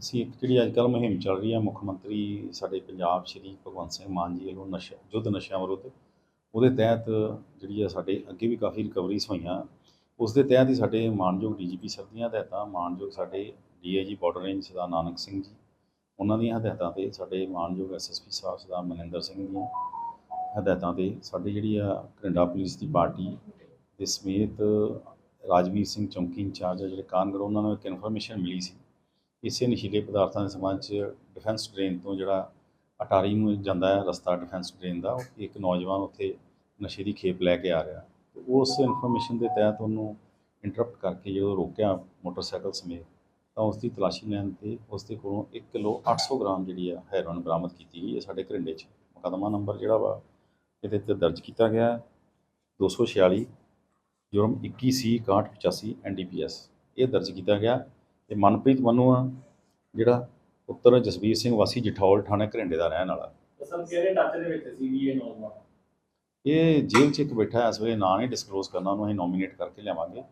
ਅਸੀਂ ਇੱਕ ਜਿਹੜੀ ਅੱਜ ਕੱਲ੍ਹ ਮੁਹਿੰਮ ਚੱਲ ਰਹੀ ਹੈ ਮੁੱਖ ਮੰਤਰੀ ਸਾਡੇ ਪੰਜਾਬ ਸ਼੍ਰੀ ਭਗਵੰਤ ਸਿੰਘ ਮਾਨ ਜੀ ਵੱਲੋਂ ਨਸ਼ਾ, ਯੁੱਧ ਨਸ਼ਿਆਂ ਵਿਰੁੱਧ, ਉਹਦੇ ਤਹਿਤ ਜਿਹੜੀ ਆ ਸਾਡੇ ਅੱਗੇ ਵੀ ਕਾਫੀ ਰਿਕਵਰੀਜ਼ ਹੋਈਆਂ। ਉਸ ਦੇ ਤਹਿਤ ਹੀ ਸਾਡੇ ਮਾਨਯੋਗ ਡੀਜੀਪੀ ਸਾਹਿਬ ਦੀਆਂ ਹਦਾਇਤਾਂ, ਮਾਨਯੋਗ ਸਾਡੇ DIG border range Sardar Nanak Singh ji, ਉਹਨਾਂ ਦੀਆਂ ਹਦਾਇਤਾਂ ਤੇ ਸਾਡੇ ਮਾਨਯੋਗ ਐਸਐਸਪੀ ਸਾਹਿਬ ਸਰਦਾਰ ਮਨਿੰਦਰ ਸਿੰਘ ਦੀਆਂ ਹਦਾਇਤਾਂ ਤੇ ਸਾਡੀ ਜਿਹੜੀ ਆ ਘਰਿੰਡਾ ਪੁਲਿਸ ਦੀ ਪਾਰਟੀ ਦੇ ਸਮੇਤ ਰਾਜਵੀਰ ਸਿੰਘ ਚੌਂਕੀ ਇੰਚਾਰਜ ਆ ਜਿਹੜੇ ਕਾਨਗੜ ਉਹਨਾਂ ਨੂੰ ਇੱਕ ਇਨਫੋਰਮੇਸ਼ਨ ਮਿਲੀ ਸੀ। ਇਸੇ ਨਸ਼ੀਲੇ ਪਦਾਰਥਾਂ ਦੇ ਸੰਬੰਧ 'ਚ ਡਿਫੈਂਸ ਡਰੇਨ ਤੋਂ ਜਿਹੜਾ ਅਟਾਰੀ ਨੂੰ ਜਾਂਦਾ ਹੈ, ਰਸਤਾ ਡਿਫੈਂਸ ਡਰੇਨ ਦਾ, ਉਹ ਇੱਕ ਨੌਜਵਾਨ ਉੱਥੇ ਨਸ਼ੇ ਦੀ ਖੇਪ ਲੈ ਕੇ ਆ ਰਿਹਾ ਤੇ ਉਸ ਇਨਫੋਰਮੇਸ਼ਨ ਦੇ ਤਹਿਤ ਉਹਨੂੰ ਇੰਟਰਪਟ ਕਰਕੇ ਜਦੋਂ ਰੋਕਿਆ ਮੋਟਰਸਾਈਕਲ ਸਮੇਤ, ਤਾਂ ਉਸ ਦੀ ਤਲਾਸ਼ੀ ਲੈਣ ਤੇ ਉਸ ਦੇ ਕੋਲੋਂ 1 ਕਿਲੋ 800 ਗ੍ਰਾਮ ਜਿਹੜੀ ਆ ਹੈਰੋਇਨ ਬਰਾਮਦ ਕੀਤੀ ਗਈ ਹੈ ਸਾਡੇ ਘਰਿੰਡੇ 'ਚ। ਮੁਕੱਦਮਾ ਨੰਬਰ ਜਿਹੜਾ ਵਾ, ਇਹਦੇ ਤੇ ਦਰਜ ਕੀਤਾ ਗਿਆ ਹੈ। 246 ਜੁਰਮ 21 ਸੀ 6185 ਐਨਡੀਪੀਐਸ ਇਹ ਦਰਜ ਕੀਤਾ ਗਿਆ। ਤੇ ਮਨਪ੍ਰੀਤ ਮਨੂ ਆ ਜਿਹੜਾ ਪੁੱਤਰ ਜਸਵੀਰ ਸਿੰਘ ਵਾਸੀ ਜਠੌਲ ਥਾਣੇ ਘਰਿੰਡੇ ਦਾ ਰਹਿਣ ਵਾਲਾ। ਸਭ ਕਿਹੜੇ ਟੱਚ ਦੇ ਵਿੱਚ ਸੀ ਵੀ ਇਹ ਨੌਜਵਾਨ? ਇਹ ਜੇਲ੍ਹ 'ਚ ਇੱਕ ਬੈਠਾ ਹੈ ਇਸ ਵੇਲੇ ਨਾਂ ਨਹੀਂ ਡਿਸਕਲੋਜ਼ ਕਰਨਾ ਉਹਨੂੰ ਅਸੀਂ ਨੋਮੀਨੇਟ ਕਰਕੇ ਲਿਆਵਾਂਗੇ।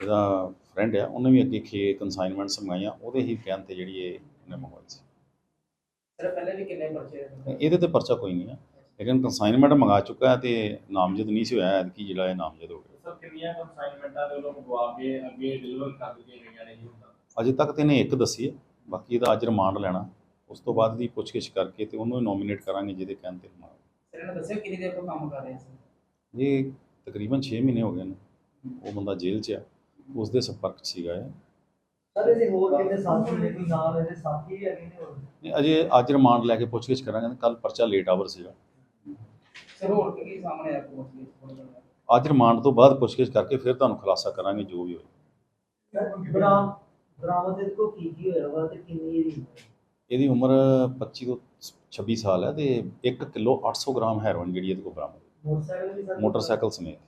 ਇਹਦਾ ਫਰੈਂਡ ਆ ਉਹਨੇ ਵੀ ਅੱਗੇ ਖੇ ਕਨਸਾਈਨਮੈਂਟਸ ਮੰਗਾਈਆਂ ਉਹਦੇ ਹੀ ਕਹਿਣ ਤੇ ਜਿਹੜੀ ਇਹ ਉਹਨੇ ਮੰਗਵਾਈ ਸੀ। ਸਰ ਪਹਿਲੇ ਵੀ ਕਿੰਨੇ ਪਰਚੇ ਇਹਦੇ ਤੇ ਪਰਚਾ ਕੋਈ ਨਹੀਂ ਆ। ਲੇਕਿਨ ਕਨਸਾਈਨਮੈਂਟ ਮੰਗਾ ਚੁੱਕਾ ਹੈ ਤੇ ਨਾਮਜ਼ਦ ਨਹੀਂ ਸੀ ਹੋਇਆ ਐਤਕੀ ਜਿਹੜਾ ਇਹ ਨਾਮਜ਼ਦ ਹੋ ਗਿਆ। ਸਭ ਕਿੰਨੀਆਂ ਕੰਸਾਈਨਮੈਂਟਾਂ ਦੇ ਵੱਲੋਂ ਮੰਗਵਾ ਕੇ ਅੱਗੇ ਡਿਲੀਵਰ ਕਰ ਦਿੱਤੀਆਂ ਗਈਆਂ ਨੇ ਜੀ ਅਜੇ ਤੱਕ ਤੇ ਇਹਨੇ ਇੱਕ ਦੱਸੀ ਹੈ ਬਾਕੀ ਇਹਦਾ ਅੱਜ ਰਿਮਾਂਡ ਲੈਣਾ। ਉਸ ਤੋਂ ਬਾਅਦ ਦੀ ਪੁੱਛਗਿੱਛ ਕਰਕੇ ਤੇ ਉਹਨੂੰ ਨੋਮੀਨੇਟ ਕਰਾਂਗੇ ਜਿਹਦੇ ਕਹਿਣ ਤੇ ਰਿਮਾਂਡ। ਸਰ ਇਹਨਾਂ ਦੱਸਿਆ ਕਿੰਨੀ ਦੇਰ ਤੋਂ ਕੰਮ ਕਰ ਰਹੇ ਸੀ ਇਹ ਤਕਰੀਬਨ 6 ਮਹੀਨੇ ਹੋ ਗਏ ਨੇ। ਉਹ ਬੰਦਾ ਜੇਲ੍ਹ 'ਚ ਆ। ਉਸ ਦੇ ਸੰਪਰਕ 'ਚ ਸੀਗਾ ਇਹ। ਸਰ ਇਹਦੇ ਹੋਰ ਕਿੰਨੇ ਸਾਥੀ ਨੇ? ਕੋਈ ਨਾਲ ਇਹਦੇ ਸਾਥੀ ਵੀ ਹੈਗੇ ਨੇ ਹੋਰ? ਨਹੀਂ, ਅਜੇ ਅੱਜ ਰਿਮਾਂਡ ਲੈ ਕੇ ਪੁੱਛਗਿੱਛ ਕਰਾਂਗੇ। ਕੱਲ ਪਰਚਾ ਲੇਟ ਆਵਰ ਸੀਗਾ। ਸਰ ਹੋਰ ਕੀ ਕੀ ਸਾਹਮਣੇ ਆਇਆ ਪਹੁੰਚ ਗਈ ਅੱਜ ਰਿਮਾਂਡ ਤੋਂ ਬਾਅਦ ਪੁੱਛਗਿੱਛ ਕਰਕੇ ਫਿਰ ਤੁਹਾਨੂੰ ਖੁਲਾਸਾ ਕਰਾਂਗੇ ਜੋ ਵੀ ਹੋਏ। ਬਰਾਮ ਬਰਾਮਦ ਇਹਦੇ ਕੋ ਕੀ ਕੀ ਹੋਇਆ ਵਾ ਤੇ ਕਿੰਨੀ ਇਹਦੀ ਉਮਰ ਹੈ? ਇਹਦੀ ਉਮਰ 25 ਤੋਂ 26 ਸਾਲ ਹੈ ਤੇ 1 ਕਿਲੋ 800 ਗ੍ਰਾਮ ਹੈਰੋਇਨ ਜਿਹੜੀ ਇਹਦੇ ਕੋਲ ਬਰਾਮਦ ਹੋਈ। ਮੋਟਰਸਾਈਕਲ ਵੀ ਸਰ ਮੋਟਰਸਾਈਕਲ ਸਮੇਤ